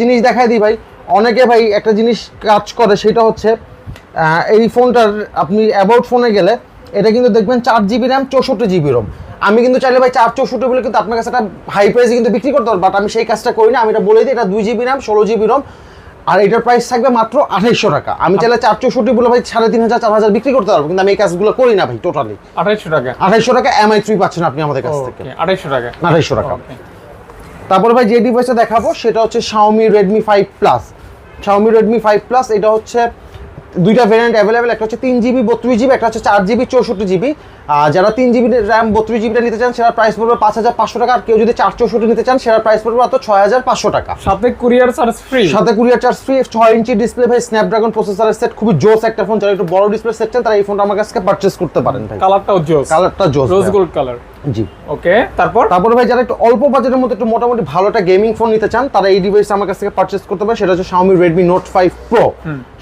জিনিস দেখাই দিই ভাই। অনেকে ভাই একটা জিনিস কাজ করে সেটা হচ্ছে এই ফোনটার আপনি অ্যাবাউট ফোনে গেলে এটা কিন্তু দেখবেন চার জিবি র্যাম চৌষট্টি জিবি রোম আমি কিন্তু চাইলে ভাই চার চৌষট্টি বলে কিন্তু আপনার কাছে একটা হাই প্রাইসে কিন্তু বিক্রি করতে পারব বাট আমি সেই কাজটা করি না। আমি এটা বলে দিই এটা দুই জিবি র্যাম ষোলো জিবি রোম আর এটার প্রাইস থাকবে মাত্র আঠাইশশো টাকা। আমি চাইলে চার চৌষট্টি বলে ভাই সাড়ে তিন হাজার চার হাজার বিক্রি করতে পারব কিন্তু আমি এই কাজগুলো করি না ভাই টোটালি আঠাইশশো টাকা? আঠাইশশো টাকা এমআই থ্রি পাচ্ছেন আপনি আমাদের কাছ থেকে। আঠাইশশো টাকা। আঠাইশশো টাকা. তারপরে ভাই যে ডিভাইসটা দেখাবো, সেটা হচ্ছে Xiaomi Redmi five plus Xiaomi Redmi five plus এটা হচ্ছে দুইটা ভেরিয়েন্ট অ্যাভেলেবেল একটা হচ্ছে তিন জিবি বত্রিশ জিবি একটা হচ্ছে চার জিবি চৌষট্টি জিবি যারা তিন জিবি র্যাম বত্রিশ জিবিটা নিতে চান সেটার প্রাইস পড়বে পাঁচ হাজার পাঁচশো টাকা। আর কেউ যদি চার চৌষট্টি নিতে চান সেটার প্রাইস পড়বে মাত্র ছয় হাজার পাঁচশো টাকা। সাথে কুরিয়ার চার্জ ফ্রি সাথে কুরিয়ার চার্জ ফ্রি ছয় ইঞ্চি ডিসপ্লে ভাই স্ন্যাপড্রাগন প্রসেসরের সেট খুবই জোস একটা ফোন যারা একটু বড় ডিসপ্লে সেট চান তারা এই ফোনটা আমার কাছে পারচেস করতে পারেন ভাই। কালারটাও জোস। কালারটা জোস রোজ গোল্ড কালার জি। ওকে তারপর? তারপর ভাই যারা একটু অল্প বাজেটের মধ্যে একটু মোটামুটি ভালো একটা গেমিং ফোন নিতে চান তারা এই ডিভাইস আমার কাছ থেকে পারচেস করতে পারে সেটা হচ্ছে Xiaomi Redmi Note 5 Pro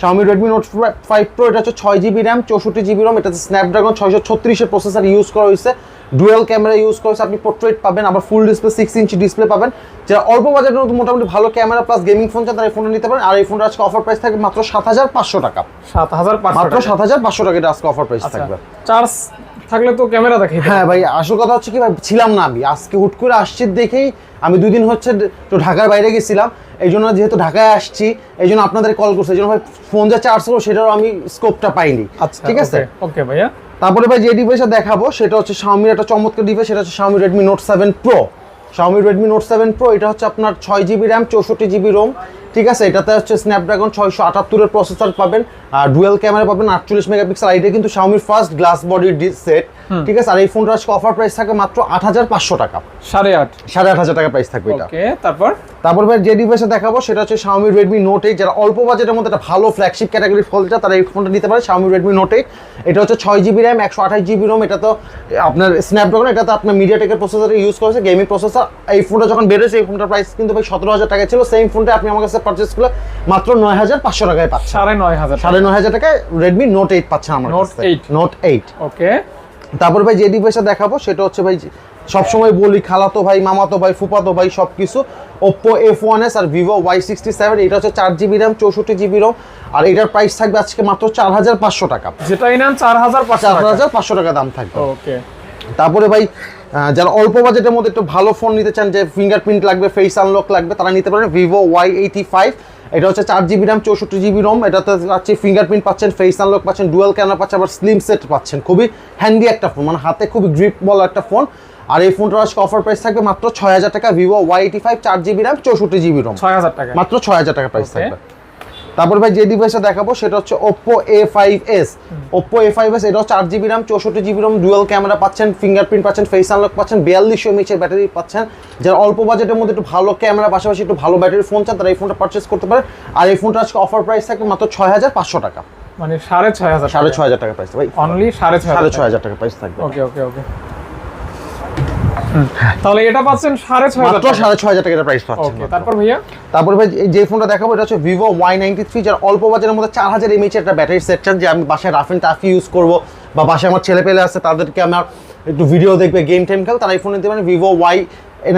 Xiaomi Redmi Note 5 Pro এটা হচ্ছে ছয় জিবি র্যাম চৌষট্টি জিবি রম এটাতে স্ন্যাপড্রাগন ছয়শো ছত্রিশের প্রসেসর ইউজ করা হয়েছে ডুয়েল ক্যামেরা ইউজ করেছে আপনি পোর্ট্রেট পাবেন আবার full display six inch display পাবেন। যারা অল্প বাজারের মধ্যে মোটামুটি ভালো ক্যামেরা প্লাস গেমিং ফোন চান তারা এই ফোনটা নিতে পারেন। আর এই ফোনটা আজকে অফার প্রাইস থাকবে মাত্র সাত হাজার পাঁচশো টাকা। সাত হাজার পাঁচশো মাত্র সাত হাজার পাঁচশো টাকা এটা আজকে অফার প্রাইস আচ্ছা। থাকবে। চার্জ থাকলে তো ক্যামেরা দেখে হ্যাঁ ভাই আসল কথা হচ্ছে কি ভাই ছিলাম না আমি। আজকে হুট করে আসছি দেখেই আমি দুই দিন হচ্ছে তো ঢাকার বাইরে গেছিলাম। এই জন্য যেহেতু ঢাকায় আসছি এই জন্য আপনাদের কল করছি। এই জন্য ভাই ফোন যা চার্জ করব সেটাও আমি স্কোপটা পাইনি। আচ্ছা ঠিক আছে? ওকে ভাইয়া। তারপরে ভাই যে ডিভাইসটা দেখাবো সেটা হচ্ছে Xiaomi একটা চমৎকার ডিভাইস সেটা হচ্ছে Xiaomi Redmi Note 7 Pro Xiaomi Redmi Note 7 Pro এটা হচ্ছে আপনার ছয় জিবি র্যাম চৌষট্টি জিবি রোম ঠিক আছে, এটাতে হচ্ছে স্ন্যাপড্রাগন ছয়শো আটাত্তরের প্রসেসর পাবেন, আর ডুয়েল ক্যামেরা পাবেন, আটচল্লিশ মেগাপিক্সেল এটা কিন্তু শাওমির ফার্স্ট গ্লাস বডি সেট ঠিক আছে? আর এই ফোনটা আজকে অফার প্রাইস থাকে মাত্র আট হাজার পাঁচশো টাকা। সাড়ে আট। সাড়ে আট হাজার টাকা প্রাইস থাকবে এটা। ওকে তারপর? তারপর ভাই যে ডিভাইসে দেখাবো সেটা হচ্ছে Xiaomi Redmi Note 8 যারা অল্প বাজেটের মধ্যে একটা ভালো ফ্ল্যাগশিপ ক্যাটাগরি ফোনটা তারা এই ফোনটা নিতে পারে Xiaomi Redmi Note 8 এটা হচ্ছে ছয় জিবি র্যাম একশো আঠাশ জিবি রোম এটা তো আপনার স্ন্যাপড্রাগন এটা তো আপনার মিডিয়াটেকের প্রসেসর ইউজ করেছে গেমিং প্রসেসর এই ফোনটা যখন বেরোছে এই ফোনটার প্রাইস কিন্তু ভাই সতেরো হাজার টাকা ছিল। সেম ফোনটা আপনি আমার কাছে পারচেস করলে মাত্র নয় হাজার পাঁচশো টাকায় পাচ্ছেন। সাড়ে নয় হাজার সাড়ে নয় হাজার টাকায় রেডমি নোট এইট পাচ্ছেন আমার Note 8 নোট এইট ওকে তারপর ভাই যে ডিভাইসটা দেখাবো সেটা হচ্ছে ভাই সবসময় বলি খালাতো ভাই মামাতো ভাই ফুপাতো ভাই সব কিছু ওপ্পো এফ ওয়ান এস আর ভিভো ওয়াই সিক্সটি সেভেন এটা হচ্ছে চার জিবি র্যাম চৌষট্টি জিবি রোম আর এটার প্রাইস থাকবে আজকে মাত্র চার হাজার পাঁচশো টাকা। যেটাই নেন চার হাজার পাঁচশো চার হাজার পাঁচশো টাকা দাম থাকবে। ওকে। তারপরে ভাই যারা অল্প বাজেটের মধ্যে একটু ভালো ফোন নিতে চান যে ফিঙ্গারপ্রিন্ট লাগবে ফেস আনলক লাগবে তারা নিতে পারেন ভিভো ওয়াই এইটি ফাইভ এটা হচ্ছে চার জিবি র্যাম চৌষট্টি জিবি রোম এটাতে পাচ্ছি ফিঙ্গারপ্রিন্ট পাচ্ছেন ফেস আনলক পাচ্ছেন ডুয়েল ক্যামেরা পাচ্ছেন আবার স্লিম সেট পাচ্ছেন। খুবই হ্যান্ডি একটা ফোন মানে হাতে খুবই গ্রিপ বল একটা ফোন আর এই ফোনটার আজকে অফার প্রাইস থাকবে মাত্র ছয় হাজার টাকা ভিভো ওয়াই এইটি ফাইভ চার জিবি র্যাম চৌষট্টি জিবি রোম ছয় হাজার টাকা। মাত্র ছয় হাজার টাকা প্রাইস থাকবে। তারপর ভাই যে ডিভাইসটা দেখাবো সেটা হচ্ছে Oppo A five S Oppo A five S এটাও চার জিবি র্যাম চৌষট্টি জিবি রম ডুয়েল ক্যামেরা পাচ্ছেন ফিঙ্গারপ্রিন্ট পাচ্ছেন ফেস আনলক পাচ্ছেন বিয়াল্লিশশো এমএচের ব্যাটারি পাচ্ছেন। যারা অল্প বাজেটের মধ্যে একটু ভালো ক্যামেরা পাশাপাশি একটু ভালো ব্যাটারি ফোন চান তারা এই ফোনটা পারচেস করতে পারে। আর এই ফোনটা আজকে অফার প্রাইস থাকবে মাত্র ছয় হাজার পাঁচশো টাকা। মানে সাড়ে ছয় হাজার সাড়ে ছয় হাজার টাকা প্রাইস ভাই। অনলি সাড়ে ছয় সাড়ে ছয় হাজার টাকা প্রাইস থাকবে। ওকে ওকে ওকে তাহলে এটা পাচ্ছেন সাড়ে ছয় মাত্র সাড়ে ছয় হাজার টাকা প্রাইস পাচ্ছেন ওকে তারপর ভাইয়া? তারপরে ভাই এই যে ফোনটা দেখাবো এটা হচ্ছে ভিভো ওয়াই নাইনটি থ্রি যার অল্প বাজারের মধ্যে চার হাজার এমএইচ একটা ব্যাটারি সেট চান যে আমি বাসায় রাফ অ্যান্ড টাফ ইউজ করব বা বাসায় আমার ছেলে পেলে আছে তাদেরকে আমার একটু ভিডিও দেখবে গেম টেম খেল তারা এই ফোন নিতে পারেন ভিভো ওয়াই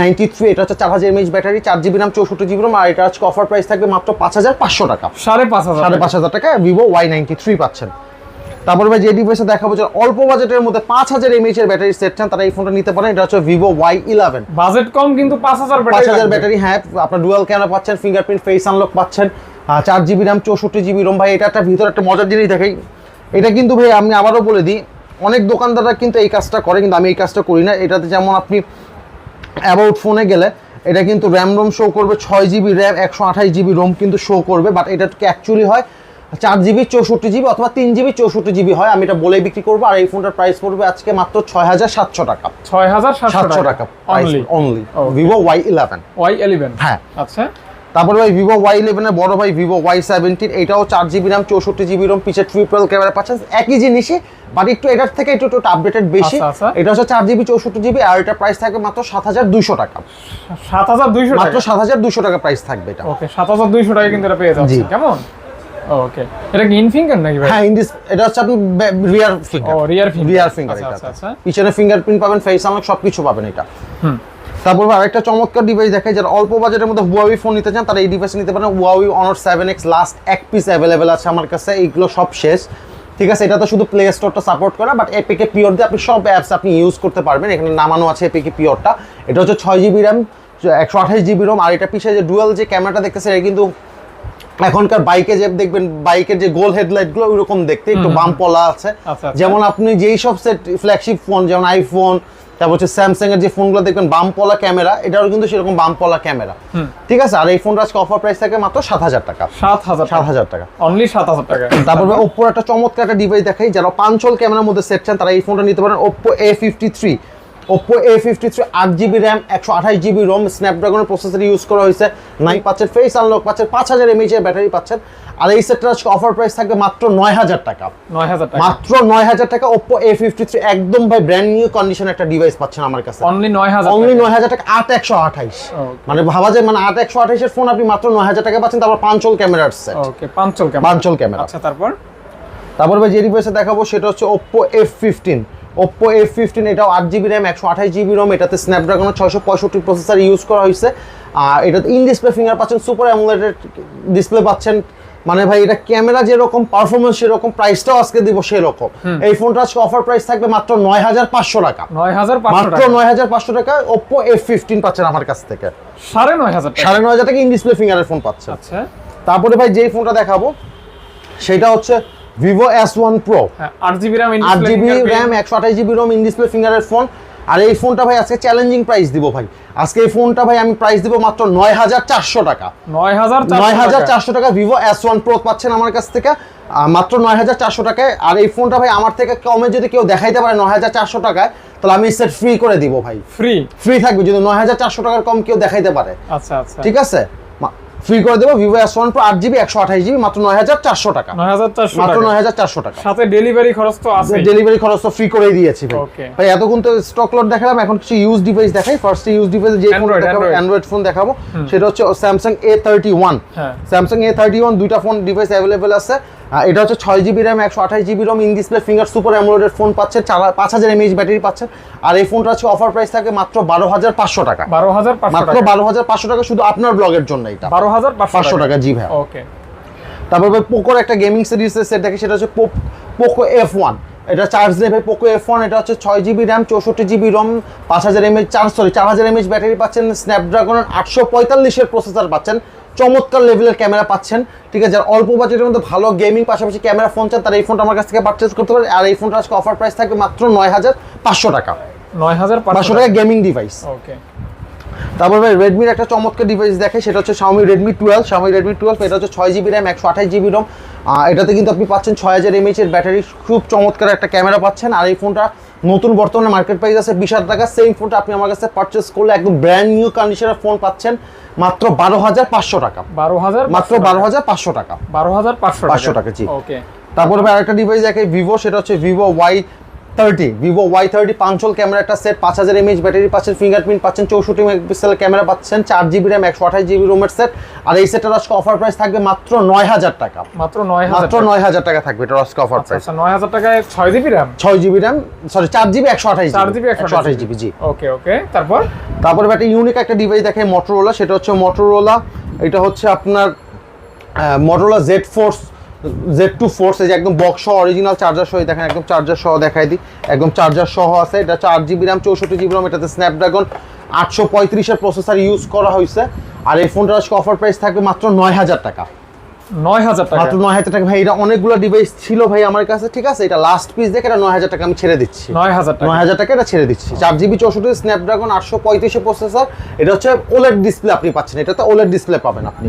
নাইনটি থ্রি এটা হচ্ছে চার হাজার এমএইচ ব্যাটারি চার জিবি রাম চৌষট্টি জিবি রাম আর এটা আজকে অফার প্রাইস থাকবে মাত্র পাঁচ হাজার পাঁচশো টাকা। সাড়ে পাঁচ হাজার সাড়ে পাঁচ হাজার টাকা ভিভো ওয়াই নাইনটি থ্রি পাচ্ছেন। তারপরে ভাই যে ডিভাইসে দেখাবো যে অল্প বাজেটের মধ্যে পাঁচ হাজার এমএইচ এর ব্যাটারি সেট চান তারা এই ফোনটা নিতে পারেন। এটা হচ্ছে ভিভো ওয়াই ইলেভেন বাজেট কম কিন্তু পাঁচ হাজার পাঁচ হাজার ব্যাটারি হ্যাঁ আপনার ডুয়াল ক্যামেরা পাচ্ছেন ফিঙ্গারপ্রিন্ট ফেস আনলক পাচ্ছেন চার জিবি র্যাম চৌষট্টি জিবি রোম ভাই এটা একটা ভিতরে একটা মজার জিনিস দেখাই। এটা কিন্তু ভাই আমি আবারও বলে দিই অনেক দোকানদাররা কিন্তু এই কাজটা করে কিন্তু আমি এই কাজটা করি না। এটাতে যেমন আপনি অ্যাবাউট ফোনে গেলে এটা কিন্তু র্যাম রোম শো করবে ছয় জিবি র্যাম একশো আঠাশ জিবি রোম কিন্তু শো করবে বাট এটা অ্যাকচুয়ালি হয় চার জিবি চৌষট্টি জিবি অথবা তিন জিবি চৌষট্টি জিবি হয় আমি এটা বলেই বিক্রি করব। আর এই ফোনটার প্রাইস পড়বে আজকে মাত্র ছয় হাজার সাতশো টাকা। ছয় হাজার সাতশো টাকা? Only Vivo Y eleven Y eleven হ্যাঁ। আচ্ছা। তারপরে ভাই ভিভো ওয়াই ইলেভেনের বড় ভাই ভিভো ওয়াই সেভেন্টিন এটাও চার জিবি র্যাম চৌষট্টি জিবি রোম পিছে ট্রিপল ক্যামেরা পাচ্ছেন। একই জিনিসই বাট একটু এটার থেকে একটু একটু আপডেটেড বেশি। আচ্ছা, আচ্ছা। এটা হচ্ছে চার জিবি চৌষট্টি জিবি আর এটার প্রাইস থাকবে মাত্র সাত হাজার দুইশো টাকা। সাত হাজার দুইশো মাত্র সাত হাজার দুশো টাকা প্রাইস থাকবে এটা। ওকে সাত হাজার দুইশো টাকা কিন্তু এটা পেয়ে যাচ্ছে কেমন? ওকে এটা কি ইন ফিঙ্গার নাকি ভাই? হ্যাঁ ইন্ডিস এটা হচ্ছে আপনি রিয়ার ফিঙ্গার ও রিয়ার ফিঙ্গার রিয়ার ফিঙ্গার আচ্ছা আচ্ছা আচ্ছা। পিছনে ফিঙ্গারপ্রিন্ট পাবেন ফেস আনলক সবকিছু পাবেন এটা। হুম। তারপর আরেকটা চমৎকার ডিভাইস দেখায় যারা অল্প বাজেটের মধ্যে হুয়াওই ফোন নিতে চান তারা এই ডিভাইস নিতে পারেন। Huawei Honor seven X last এক পিস অ্যাভেলেবেল আছে আমার কাছে এইগুলো সব শেষ। ঠিক আছে এটা তো শুধু প্লে স্টোরটা সাপোর্ট করে বাট এপিকে পিওর দিয়ে আপনি সব অ্যাপস আপনি ইউজ করতে পারবেন। এখানে নামানো আছে এপিকে পিওরটা এটা হচ্ছে ছয় জিবি র্যাম একশো আঠাশ জিবি রোম আর এটা পিছিয়ে যে ডুয়েল যে ক্যামেরাটা দেখতেছে এটা কিন্তু এখনকার বাইকে যে দেখবেন বাইকের যে গোল হেডলাইটগুলো ওইরকম দেখতে একটু বাম পলা আছে। আচ্ছা, আচ্ছা। যেমন আপনি যেই সব সেট ফ্ল্যাগশিপ ফোন যেমন আইফোন তারপর হচ্ছে স্যামসাং এর যে ফোনগুলো দেখবেন বাম পলা ক্যামেরা এটারও কিন্তু সেরকম বাম পলা ক্যামেরা ঠিক আছে? আর এই ফোনটা আজকে অফার প্রাইস থাকে মাত্র সাত হাজার টাকা। সাত হাজার সাত হাজার টাকা। অনলি সাত হাজার টাকা। তারপর ওপ্পোর একটা চমৎকার একটা ডিভাইস দেখাই যারা পাঞ্চল ক্যামেরার মধ্যে সেট চান তারা এই ফোনটা নিতে পারেন Oppo A fifty three Oppo A fifty three আট জিবি র্যাম একশো আঠাশ জিবি রোম স্ন্যাপড্রাগনের প্রসেসর ইউজ করা হয়েছে। নাই পাচ্ছেন ফেস আনলক পাচ্ছেন পাঁচ হাজার এমএইচের ব্যাটারি পাচ্ছেন। আর এই সেটটা আজকে অফার প্রাইস থাকবে মাত্র নয় হাজার টাকা। নয় হাজার টাকা। মাত্র নয় হাজার টাকা ওপ্পো এ ফিফটি থ্রি একদম ভাই ব্র্যান্ড নিউ কন্ডিশন একটা ডিভাইস পাচ্ছেন আমার কাছে। অনলি নয় হাজার অনলি নয় হাজার টাকা আট একশো আঠাইশ. মানে ভাবা যায় মানে আট একশো আঠাইশের ফোন আপনি মাত্র নয় হাজার টাকা পাচ্ছেন তারপর পাঞ্চল ক্যামেরার সেট ওকে পাঁচল পাঞ্চল ক্যামেরা আচ্ছা তারপর? তারপর ভাই যে ডিভাইসে দেখাবো সেটা হচ্ছে Oppo F fifteen Oppo F fifteen এটাও আট জিবি র্যাম একশো আঠাশ জিবি রোম এটাতে স্ন্যাপড্রাগনের ছয়শো পঁয়ষট্টি প্রসেসর ইউজ করা হয়েছে। আর এটাতে ইন ডিসপ্লে ফিঙ্গার পাচ্ছেন সুপার অ্যামুলেটেড ডিসপ্লে পাচ্ছেন। মানে ভাই এটা ক্যামেরা যেরকম পারফরমেন্স সেরকম প্রাইসটাও আজকে দিব সেরকম। এই ফোনটা আজকে অফার প্রাইস থাকবে মাত্র নয় হাজার পাঁচশো টাকা। মাত্র নয় হাজার পাঁচশো টাকা ওপ্পো এফ ফিফটিন পাচ্ছেন আমার কাছ থেকে। সাড়ে নয় হাজার সাড়ে নয় হাজার টাকা ইন ডিসপ্লে ফিঙ্গারের ফোন পাচ্ছেন। আচ্ছা। তারপরে ভাই যেই ফোনটা দেখাবো সেটা হচ্ছে ভিভো এস ওয়ান প্রো আট জিবি র্যাম আট জিবি র্যাম একশো আঠাশ জিবি রোম ইন ডিসপ্লে ফিঙ্গারের ফোন আর এই ফোনটা ভাই আজকে চ্যালেঞ্জিং প্রাইস দিব ভাই। আজকে এই ফোনটা ভাই আমি প্রাইস দিব মাত্র নয় হাজার চারশো টাকা। নয় হাজার নয় হাজার চারশো টাকা ভিভো এস ওয়ান প্রো পাচ্ছেন আমার কাছ থেকে। মাত্র নয় হাজার চারশো টাকায়। আর এই ফোনটা ভাই আমার থেকে কমে যদি কেউ দেখাইতে পারে নয় হাজার চারশো টাকায় তাহলে আমি সেট ফ্রি করে দিব ভাই। ফ্রি ফ্রি থাকবে যদি নয় হাজার চারশো টাকার কম কেউ দেখাইতে পারে। আচ্ছা আচ্ছা। ঠিক আছে? ফ্রি করে দেবো ভিভো এস ওয়ান প্রো আট জিবি একশো আঠাশ জিবি মাত্র নয় হাজার চারশো টাকা। নয় হাজার চারশো মাত্র নয় হাজার চারশো টাকা। সাথে ডেলিভারি খরচ তো আছে ডেলিভারি খরচ তো ফ্রি করেই দিয়েছি ভাই. এতক্ষণ তো স্টক লট দেখালাম এখন কিছু ইউজ ডিভাইস দেখাই। ফার্স্ট ইউজ ডিভাইস যে ফোন দেখাবো অ্যান্ড্রয়েড ফোন দেখাবো সেটা হচ্ছে Samsung A thirty one. Samsung A thirty one দুইটা ফোন ডিভাইস অ্যাভেলেবেল আছে। এটা হচ্ছে ছয় জিবি র্যাম একশো আঠাশ GB ROM in display finger super অ্যামোলেডের phone পাচ্ছে চার পাঁচ হাজার এমএইচ ব্যাটারি পাচ্ছেন। আর এই ফোনটা হচ্ছে অফার প্রাইস থাকে মাত্র বারো হাজার পাঁচশো টাকা। বারো হাজার মাত্র বারো হাজার পাঁচশো টাকা শুধু আপনার ব্লগের জন্য এটা। বারো হাজার পাঁচশো টাকা। জি ভাই ওকে তারপর ভাই পোকোর একটা গেমিং সিরিজের সেট দেখে সেটা হচ্ছে পোকো এফ ওয়ান এটা চার্জ দেবে পোকো এফ ওয়ান এটা হচ্ছে ছয় জিবি র্যাম চৌষট্টি জিবি রম পাঁচ হাজার এমএইচ চার সরি চার হাজার এমএচ ব্যাটারি পাচ্ছেন। স্ন্যাপড্রাগন আটশো পঁয়তাল্লিশের প্রসেসর পাচ্ছেন। চমৎকার লেভেলের ক্যামেরা পাচ্ছেন। ঠিক আছে যারা অল্প বাজেটের মধ্যে ভালো গেমিং পাশাপাশি ক্যামেরা ফোন চান তারা এই ফোনটা আমার কাছ থেকে পারচেস করতে পারে আর এই ফোনটা আজকে অফার প্রাইস থাকবে মাত্র নয় হাজার পাঁচশো টাকা। নয় হাজার পাঁচশো টাকা গেমিং ডিভাইস ওকে তারপর ভাই রেডমির একটা চমৎকার ডিভাইস দেখে সেটা হচ্ছে Xiaomi Redmi 12 Xiaomi Redmi 12 এটা হচ্ছে ছয় জিবি র্যাম একশো আঠাশ জিবি রম এটাতে কিন্তু আপনি পাচ্ছেন ছয় হাজার এমএইচ এর ব্যাটারি খুব চমৎকার একটা ক্যামেরা পাচ্ছেন। আর এই ফোনটা নতুন বর্তমানে মার্কেট প্রাইস আছে বিশ হাজার টাকা সেম ফোনটা আপনি আমার কাছে পারচেস করলে একদম ব্র্যান্ড নিউ কন্ডিশনের ফোন পাচ্ছেন মাত্র বারো হাজার পাঁচশো টাকা। বারো হাজার মাত্র বারো হাজার পাঁচশো টাকা। বারো হাজার পাঁচশো 500 টাকা, জি। ওকে তারপরে ভাই আরেকটা ডিভাইস দেখে ভিভো সেটা হচ্ছে Vivo Y thirty Vivo Y thirty punch hole camera একটা সেট পাঁচ হাজার এমএইচ ব্যাটারি পাচ্ছেন ফিঙ্গারপ্রিন্ট পাচ্ছেন চৌষট্টি মেগাপিক্সেলের ক্যামেরা পাচ্ছেন চার জিবি র্যাম একশো আঠাশ জিবি রুমের সেট আর এই সেটের আজকে অফার প্রাইস থাকবে মাত্র নয় হাজার টাকা। মাত্র নয় হাজার মাত্র নয় হাজার টাকা থাকবে এটা আজকে অফার প্রাইস আচ্ছা নয় হাজার টাকায় ছয় জিবি র্যাম ছয় জিবি র্যাম সরি চার জিবি একশো আঠাশ চার জিবি একশো আঠাশ জিবি জি। ওকে ওকে তারপর? তারপরে একটা ইউনিক একটা ডিভাইস দেখে মটোরোলা সেটা হচ্ছে মটোরোলা এটা হচ্ছে আপনার Motorola Z force Z two force এই যে একদম বক্স সহ অরিজিনাল চার্জার সহ দেখেন একদম চার্জার সহ দেখাই দিই। একদম চার্জার সহ আছে এটা চার জিবি র্যাম চৌষট্টি জিবি র্যাম এটাতে স্ন্যাপড্রাগন আটশো পঁয়ত্রিশের প্রসেসার ইউজ করা হয়েছে। আর এই ফোনটার আজকে অফার প্রাইস থাকবে মাত্র নয় হাজার টাকা। নয় হাজার টাকা। মাত্র নয় হাজার টাকা। ভাই এটা অনেকগুলো ডিভাইস ছিল ভাই আমার কাছে ঠিক আছে? এটা লাস্ট পিস দেখে এটা নয় হাজার টাকা আমি ছেড়ে দিচ্ছি। নয় হাজার নয় হাজার টাকা এটা ছেড়ে দিচ্ছি। চার জিবি চৌষট্টি স্ন্যাপড্রাগন আটশো পঁয়ত্রিশে প্রসেসর এটা হচ্ছে ওলেড ডিসপ্লে আপনি পাচ্ছেন। এটাতে ওলেড ডিসপ্লে পাবেন আপনি।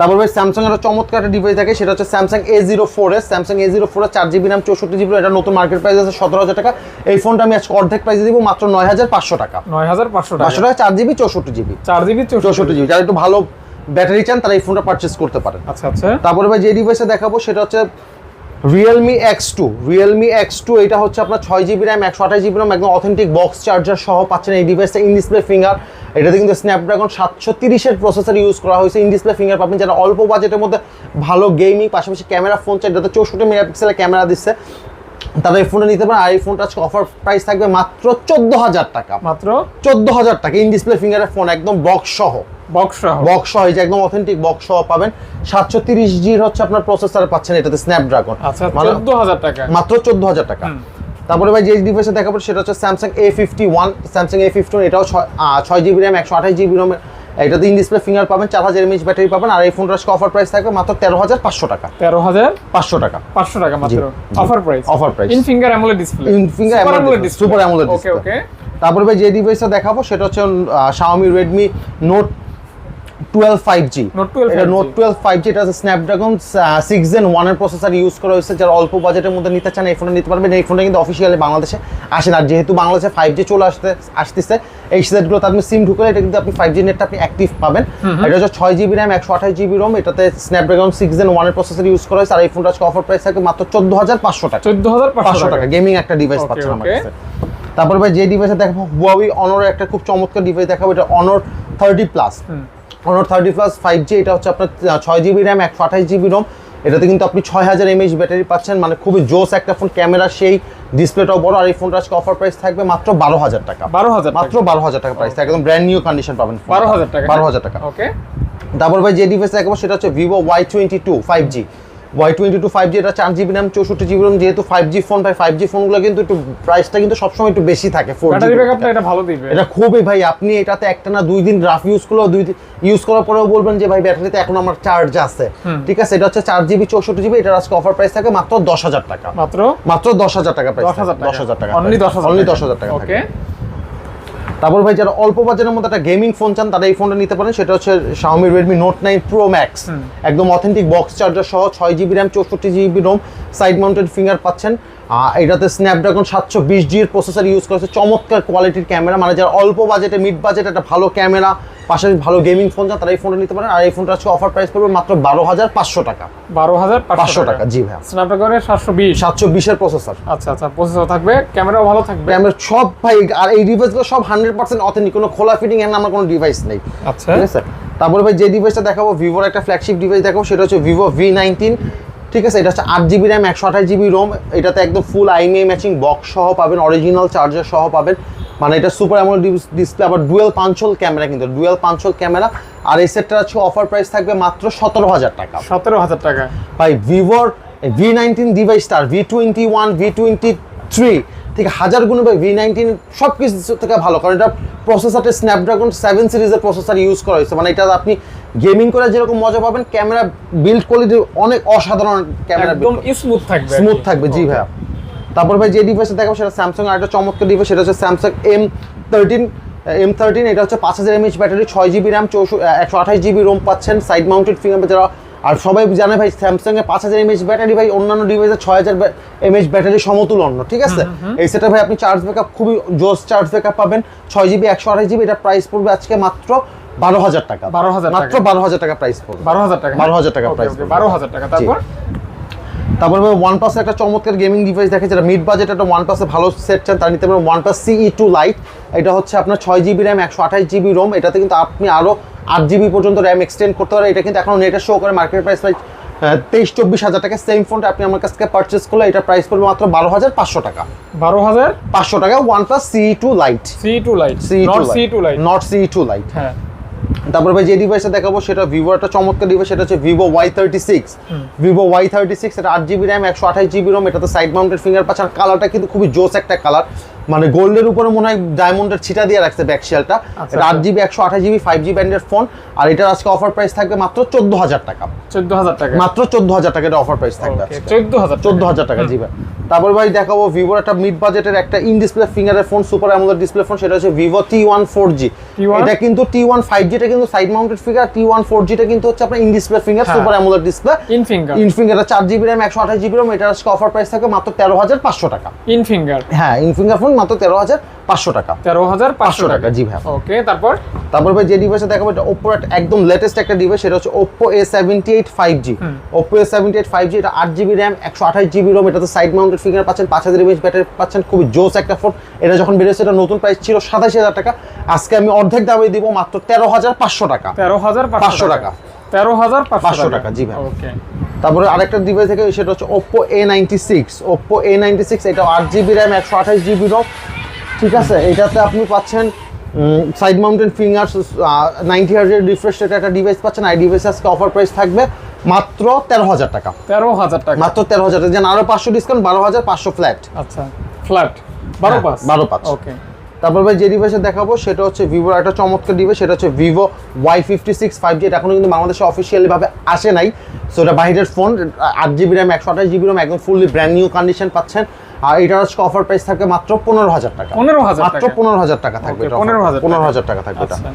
তারপর ভাই স্যামসাং এর চমৎকার একটা ডিভাইস থাকে সেটা হচ্ছে Samsung A zero four S Samsung A zero four S চার জিবি নাম চৌষট্টি জিবি এটা নতুন মার্কেট প্রাইস আছে সতেরো হাজার টাকা। এই ফোনটা আমি আজকে অর্ধেক প্রাইসে দিব মাত্র নয় হাজার পাঁচশো টাকা। নয় হাজার পাঁচশো পাঁচশো টাকা চার জিবি চৌষট্টি জিবি। চার জিবি চৌষট্টি জিবি। যারা একটু ভালো ব্যাটারি চান তারা এই ফোনটা পারচেস করতে পারেন। আচ্ছা আচ্ছা। তারপরে ভাই যে ডিভাইসে দেখাবো সেটা হচ্ছে Realme X two Realme X two এটা হচ্ছে আপনার ছয় জিবি র্যাম একশো আঠাশ জিবি র্যাম একদম অথেন্টিক বক্স চার্জার সহ পাচ্ছেন এই ডিভাইসটা ইন ডিসপ্লে ফিঙ্গার এটাতে কিন্তু স্ন্যাপড্রাগন সাতশো তিরিশের প্রসেসর ইউজ করা হয়েছে ইন ডিসপ্লে ফিঙ্গার পাবেন যারা অল্প বাজেটের মধ্যে ভালো গেমিং পাশাপাশি ক্যামেরা ফোন চাই এটাতে চৌষট্টি মেগাপিক্সেলের ক্যামেরা দিচ্ছে। তারা এই ফোনটা নিতে পারেন আর এই ফোনটা আজকে অফার প্রাইস থাকবে মাত্র চোদ্দ হাজার টাকা। মাত্র? চোদ্দ হাজার টাকা ইন ডিসপ্লে ফিঙ্গারের ফোন একদম বক্স সহ। বক্স যে একদম অথেন্টিক বক্স পাবেন। সাতশো তিরিশ জির হচ্ছে আপনার প্রসেসর পাচ্ছেন এটাতে স্ন্যাপড্রাগন আচ্ছা মানে টাকা। মাত্র চোদ্দ হাজার টাকা। তারপরে ভাই যে ডিভাইসে দেখাবো সেটা হচ্ছে Samsung A fifty one Samsung A fifty এটাও ছয় জিবি র্যাম একশো আঠাশ জিবি এটাতে ইন ডিসপ্লে ফিঙ্গার পাবেন চার হাজার ব্যাটারি পাবেন আর এই ফোনটার অফার প্রাইস থাকবে মাত্র তেরো হাজার পাঁচশো টাকা। তেরো হাজার পাঁচশো টাকা। পাঁচশো টাকা মাত্র। জি। Offer price in finger AMOLED display AMOLED okay okay তারপরে ভাই যে ডিভাইসটা দেখাবো সেটা হচ্ছে Xiaomi Redmi Note twelve five G এটা নোট টুয়েলভ ফাইভ জি এটা স্ন্যাপড্রাগন সিক্স জেন ওয়ানের প্রসেসর ইউজ করা হয়েছে। যারা অল্প বাজেটের মধ্যে নিতে চান এই ফোনটা নিতে পারবেন। এই ফোনটা কিন্তু অফিসিয়ালি বাংলাদেশে আসে না আর যেহেতু বাংলাদেশে ফাইভ জি চলে আসতে আসতেছে এই সেটগুলোতে আপনি সিম ঢুকলে এটা কিন্তু আপনি ফাইভ জি নেটটা আপনি অ্যাক্টিভ পাবেন। এটা হচ্ছে ছয় জিবি র্যাম একশো আঠাশ জিবি রোম এটাতে স্ন্যাপড্রাগন সিক্স জেন ওয়ানের প্রসেসর ইউজ করা হয়েছে। আর এই ফোনটা আজকে অফার প্রাইস থাকে মাত্র চোদ্দ হাজার পাঁচশো টাকা। চোদ্দ হাজার পাঁচশো টাকা। গেমিং একটা ডিভাইস পাচ্ছেন আমার কাছে। তারপর ভাই যে ডিভাইসে দেখাবো হুয়াওই অনর একটা খুব চমৎকার ডিভাইস দেখাবো। এটা Honor thirty plus Honor thirty plus five G এটা হচ্ছে আপনার ছয় জিবি র্যাম একশো আঠাশ জিবি রোম এটাতে কিন্তু আপনি ছয় হাজার এমএইচ ব্যাটারি পাচ্ছেন। মানে খুবই জোস একটা ফোন ক্যামেরা সেই ডিসপ্লেটাও বড়। আর এই ফোনটা আজকে অফার প্রাইস থাকবে মাত্র বারো হাজার টাকা। বারো হাজার মাত্র বারো হাজার টাকা প্রাইস একদম ব্র্যান্ড নিউ কন্ডিশন পাবেন বারো হাজার টাকা। বারো হাজার টাকা। ওকে তারপর ভাই যে ডিভাইস দেখাবো সেটা হচ্ছে Vivo Y twenty two five G Y twenty two five G এটা চার জিবি র্যাম চৌষট্টি জিবি র্যাম যেহেতু ফাইভ জি ফোন ভাই ফাইভ জি ফোনগুলো কিন্তু একটু প্রাইসটা কিন্তু সবসময় একটু বেশি থাকে ফোর ব্যাকআপটা এটা ভালো দিবে। এটা খুবই ভাই আপনি এটাতে একটা না দুই দিন রাফ ইউজ করলেও দুই দিন ইউজ করার পরেও বলবেন যে ভাই ব্যাটারিতে এখন আমার চার্জ আছে। ঠিক আছে এটা হচ্ছে চার জিবি চৌষট্টি জিবি এটার আজকে অফার প্রাইস থাকে মাত্র দশ হাজার টাকা। মাত্র? মাত্র দশ হাজার টাকা প্রাইস দশ হাজার টাকা দশ হাজার টাকা অনলি দশ হাজার টাকা। ওকে তারপর ভাই যারা অল্প বাজারের মধ্যে একটা গেমিং ফোন চান তারা এই ফোনটা নিতে পারেন। সেটা হচ্ছে Xiaomi Redmi Note 9 Pro Max একদম অথেন্টিক বক্স চার্জার সহ ছয় জিবি র্যাম চৌষট্টি GB ROM side mounted finger পাচ্ছেন। এটাতে স্ন্যাপড্রাগন সাতশো বিশ জির প্রসেসর ইউজ করেছে চমৎকার কোয়ালিটির ক্যামেরা মানে যারা অল্প বাজেটে মিড বাজেট একটা ভালো ক্যামেরা পাশাপাশি ভালো গেমিং ফোন চান তারা এই ফোনটা নিতে পারেন। আর এই ফোনটা আজকে অফার প্রাইস পড়বে মাত্র বারো হাজার পাঁচশো টাকা। বারো হাজার পাঁচশো টাকা। জি ভাই স্ন্যাপড্রাগনের সাতশো বিশ। সাতশো বিশের প্রসেসর আচ্ছা আচ্ছা প্রসেসর থাকবে ক্যামেরাও ভালো থাকবে। ক্যামেরা সব ভাই আর এই ডিভাইসগুলো সব হান্ড্রেড পার্সেন্ট অথেন্টিক কোনো খোলা ফিটিং এর আমার কোনো ডিভাইস নেই। আচ্ছা। ঠিক আছে? তারপরে ভাই যে ডিভাইসটা দেখাবো ভিভোর একটা ফ্ল্যাগশিপ ডিভাইস দেখাবো সেটা হচ্ছে ভিভো ভি নাইনটিন ঠিক আছে এটা হচ্ছে আট জিবি র্যাম একশো আঠাশ জিবি রোম এটাতে একদম ফুল আইএমআই ম্যাচিং বক্স সহ পাবেন অরিজিনাল চার্জার সহ পাবেন। মানে এটা সুপার অ্যামোলেড ডিসপ্লে আবার ডুয়েল পাঞ্চল ক্যামেরা কিন্তু ডুয়েল পাঞ্চল ক্যামেরা আর এই সেটটা হচ্ছে অফার প্রাইস থাকবে মাত্র সতেরো হাজার টাকা। সতেরো হাজার টাকা। ভাই ভিভোর V nineteen ডিভাইসটার V twenty one V twenty three থেকে হাজার গুণ ভাই ভি নাইনটিন সব কিছু থেকে ভালো কারণ এটা প্রসেসরটা স্ন্যাপড্রাগন সেভেন সিরিজের প্রসেসর ইউজ করা হয়েছে। মানে এটা আপনি গেমিং করে যেরকম মজা পাবেন ক্যামেরা বিল্ড কোয়ালিটি অনেক অসাধারণ ক্যামেরা একদম স্মুথ থাকবে স্মুথ থাকবে জি ভাইয়া। তারপর ভাই যে ডিভাইসটা দেখাবো সেটা স্যামসাং আর একটা চমৎকার ডিভাইস সেটা হচ্ছে Samsung M thirteen M thirteen এটা হচ্ছে পাঁচ হাজার এমএইচ ব্যাটারি ছয় জিবি র্যাম চৌষো একশো আঠাশ জিবি রোম পাচ্ছেন সাইড মাউন্টেড ফিঙ্গার যারা আর সবাই জানে ভাই স্যামসাং এর পাঁচ হাজার এমএইচ ব্যাটারি ভাই অন্যান্য ডিভাইসে ছয় হাজার এমএইচ ব্যাটারি সমতুল অন্য ঠিক আছে? এই সেটা ভাই আপনি চার্জ ব্যাকআপ খুবই জোস চার্জ ব্যাকআপ পাবেন ছয় জিবি একশো আঠাশ জিবি এটা প্রাইস পড়বে আজকে মাত্র বারো হাজার টাকা। 12,000 মাত্র টাকা। বারো হাজার টাকা প্রাইস পড়বে। বারো হাজার টাকা। 12,000 টাকা Okay, price okay, পড়বে। বারো হাজার টাকা। তারপর? তারপরে ওয়ান প্লাস একটা চমৎকার গেমিং ডিভাইস দেখে যারা মিড বাজেট একটা ওয়ান প্লাসে ভালো সেট চান তারা নিতে পারেন OnePlus CE two light এটা হচ্ছে আপনার ছয় জিবি র্যাম একশো আঠাশ জিবি রোম এটাতে কিন্তু আপনি আরও আট জিবি পর্যন্ত র্যাম এক্সটেন্ড করতে পারেন। এটা কিন্তু এখন নেটে শো করে মার্কেট প্রাইস প্রাইস তেইশ চব্বিশ হাজার টাকা। সেম ফোনটা আপনি আমার কাছ থেকে পারচেস করলে এটা প্রাইস পড়বে মাত্র বারো হাজার পাঁচশো টাকা। বারো হাজার? পাঁচশো টাকা OnePlus CE two Lite C two Lite CE not C two Lite not CE two Lite হ্যাঁ। তারপরে ভাই যে ডিভাইসটা দেখাবো সেটা ভিভো একটা চমৎকার ডিভাইস সেটা হচ্ছে Vivo Y thirty six Vivo Y thirty six এটা আট জিবি র্যাম একশো আঠাশ জিবি রোম এটাতে সাইড মাউন্টেড ফিঙ্গার পাচ্ছে। আর কালারটা কিন্তু খুবই জোস একটা কালার মানে গোল্ডের উপরে মনে হয় ডায়মন্ডের ছিটা দিয়ে রাখছে ব্যাকশেলটা আচ্ছা, আট আচ্ছা। জিবি একশো আঠাশ জিবি ফাইভ জি ব্যান্ডের ফোন আর এটার আজকে অফার প্রাইস থাকবে মাত্র চোদ্দ হাজার টাকা। চোদ্দ হাজার টাকা। মাত্র চোদ্দ হাজার টাকা এটা অফার প্রাইস থাকবে চোদ্দ হাজার চোদ্দ হাজার টাকা জি ভাই। তারপর ভাই দেখাবো ভিভোর একটা মিড বাজেটের একটা in display ফিঙ্গারের phone super AMOLED display phone সেটা হচ্ছে Vivo T one four G T1? এটা কিন্তু টি ওয়ান ফাইভ জিটা কিন্তু side mounted finger T one four জিটা কিন্তু হচ্ছে আপনার in display finger. Super AMOLED display in finger in finger চার জিবি র্যাম একশো আঠাশ জিবি র্যাম এটার আজকে অফার প্রাইস থাকে মাত্র তেরো হাজার পাঁচশো টাকা। ইন ফিঙ্গার হ্যাঁ ইন ফিঙ্গার ফোন মাত্র তেরো হাজার পাঁচশো টাকা। তেরো হাজার পাঁচশো টাকা জি ভাই ওকে তারপর? তারপর ভাই যে ডিভাইসে দেখাবো এটা একটা একদম লেটেস্ট একটা ডিভাইস সেটা হচ্ছে Oppo A seventy eight five G Oppo A seventy eight five G এটা আট জিবি র্যাম একশো আঠাশ জিবি রোম এটাতে সাইড মাউন্টেড ফিঙ্গার পাচ্ছেন পাঁচ হাজার এমএচ ব্যাটারি পাচ্ছেন খুবই জোস একটা ফোন এটা যখন বেরিয়েছে এটা নতুন প্রাইস ছিল সাতাশ হাজার টাকা। আজকে আমি অর্ধেক দামে দিব মাত্র তেরো হাজার পাঁচশো টাকা। তেরো হাজার পাঁচশো টাকা। তেরো হাজার পাঁচশো টাকা, জি ভাই। ওকে। তারপরে আরেকটা ডিভাইস থেকে সেটা হচ্ছে Oppo A ninety six Oppo A ninety six এটা আট জিবি র্যাম একশো আঠাশ জিবি রম ঠিক আছে? এটাতে আপনি পাচ্ছেন সাইড মাউন্টেন ফিঙ্গার নাইনটি হাজার রিফ্রেশ রেট একটা ডিভাইস পাচ্ছেন। এই ডিভাইস আজকে অফার প্রাইস থাকবে মাত্র তেরো হাজার টাকা। তেরো হাজার টাকা। মাত্র তেরো হাজার যেন আরও পাঁচশো ডিসকাউন্ট বারো হাজার পাঁচশো ফ্ল্যাট আচ্ছা ফ্ল্যাট বারো হ্যাঁ, পাঁচ বারো পাঁচ। ওকে। তারপর ভাই যে ডিভাইসে দেখাবো সেটা হচ্ছে ভিভোর একটা চমৎকার ডিভাইস সেটা হচ্ছে Vivo Y fifty six five G এটা এখনও কিন্তু বাংলাদেশে অফিসিয়ালি ভাবে আসে নাই। সো এটা বাইরের ফোন আট জিবি র্যাম একশো আঠাশ জিবি র্যাম একদম ফুললি ব্র্যান্ড নিউ কন্ডিশন পাচ্ছেন। আর এটার আজকে অফার প্রাইস থাকবে মাত্র পনেরো হাজার টাকা। পনেরো হাজার মাত্র পনেরো হাজার টাকা থাকবে Okay, 15,000 পনেরো হাজার টাকা। থাকবে এটা। আচ্ছা।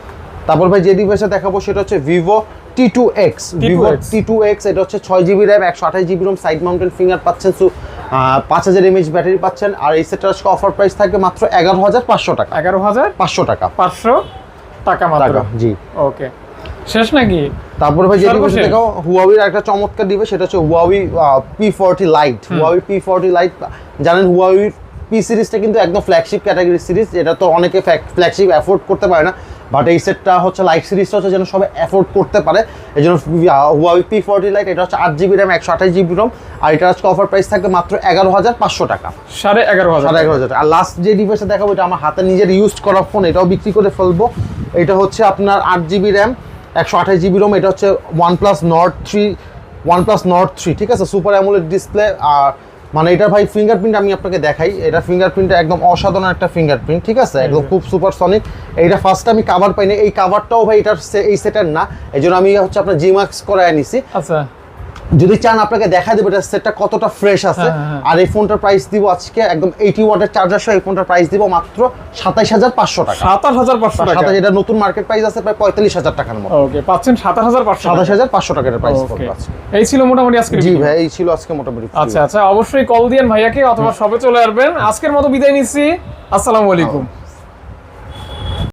তারপর ভাই যে ডিভাইসে দেখাবো সেটা হচ্ছে Vivo T two X Vivo T2X T two X এটা হচ্ছে ছয় জিবি র্যাম একশো আঠাশ GB ROM side mounted finger পাচ্ছেন। সু পাঁচ হাজার এমএইচ ব্যাটারি পাচ্ছেন আর এই সেটার আজকে অফার প্রাইস থাকবে মাত্র এগারো হাজার পাঁচশো টাকা। এগারো হাজার পাঁচশো টাকা। পাঁচশো টাকা মাত্র? জি। ওকে। শেষ নাকি? তারপরে ভাই যে ডিভাইস সর্বশেষ। দেখো হুয়াওয়ের একটা চমৎকার ডিভাইস সেটা হচ্ছে Huawei P forty Lite Huawei P forty Lite জানেন হুয়াওই পি সিরিজটা কিন্তু একদম ফ্ল্যাগশিপ ক্যাটাগরি সিরিজ এটা তো অনেকে ফ্ল্যাগশিপ অ্যাফোর্ড করতে পারে না। বাট এই সেটটা হচ্ছে লাইট সিরিজটা হচ্ছে যেন সবাই অ্যাফোর্ড করতে পারে। এই জন্য হুয়াওই পি ফোরটি লাইট এটা হচ্ছে আট জিবি র্যাম একশো আঠাশ জিবি রম আর এটা আজকে অফার প্রাইস থাকবে মাত্র এগারো হাজার পাঁচশো টাকা। সাড়ে এগারো হাজার সাড়ে এগারো হাজার আর লাস্ট যে ডিভাইসটা দেখাবো এটা আমার হাতে নিজের ইউজ করা ফোন এটাও বিক্রি করে ফেলব। এটা হচ্ছে আপনার আট জিবি র্যাম একশো আঠাশ জিবি রোম এটা হচ্ছে OnePlus Nord three OnePlus Nord three ঠিক আছে? সুপার অ্যামোলেড ডিসপ্লে আর মানে এটা ভাই ফিঙ্গারপ্রিন্ট আমি আপনাকে দেখাই। এটা ফিঙ্গারপ্রিন্টটা একদম অসাধারণ একটা ফিঙ্গারপ্রিন্ট ঠিক আছে? একদম খুব সুপার সনিক এইটা ফার্স্ট আমি কাভার পাইনি। এই কাভারটাও ভাই এটা এই সেটার না। এই জন্য আমি হচ্ছে আপনার জিমাক্স করায় আনিছি আচ্ছা। যদি চান আপনাকে দেখা দেবো এটা সেটটা কতটা ফ্রেশ আছে। হ্যাঁ, হ্যাঁ। আর এই ফোনটার প্রাইস দিব আজকে একদম এইটি ওয়াটের চার্জার সহ এই ফোনটার প্রাইস দিব মাত্র সাতাইশ হাজার পাঁচশো টাকা। সাতাশ হাজার পাঁচশো টাকা। এটা নতুন মার্কেট প্রাইস আছে প্রায় পঁয়তাল্লিশ হাজার টাকার মতো। ওকে পাচ্ছেন সাতাশ হাজার পাঁচশো সাতাশ হাজার পাঁচশো টাকার প্রাইস। এই ছিল মোটামুটি আজকে জি ভাই এই ছিল আজকে মোটামুটি আচ্ছা আচ্ছা অবশ্যই কল দিয়েন ভাইয়াকে অথবা সবে চলে আসবেন। আজকের মতো বিদায় নিচ্ছি। আসসালামু আলাইকুম।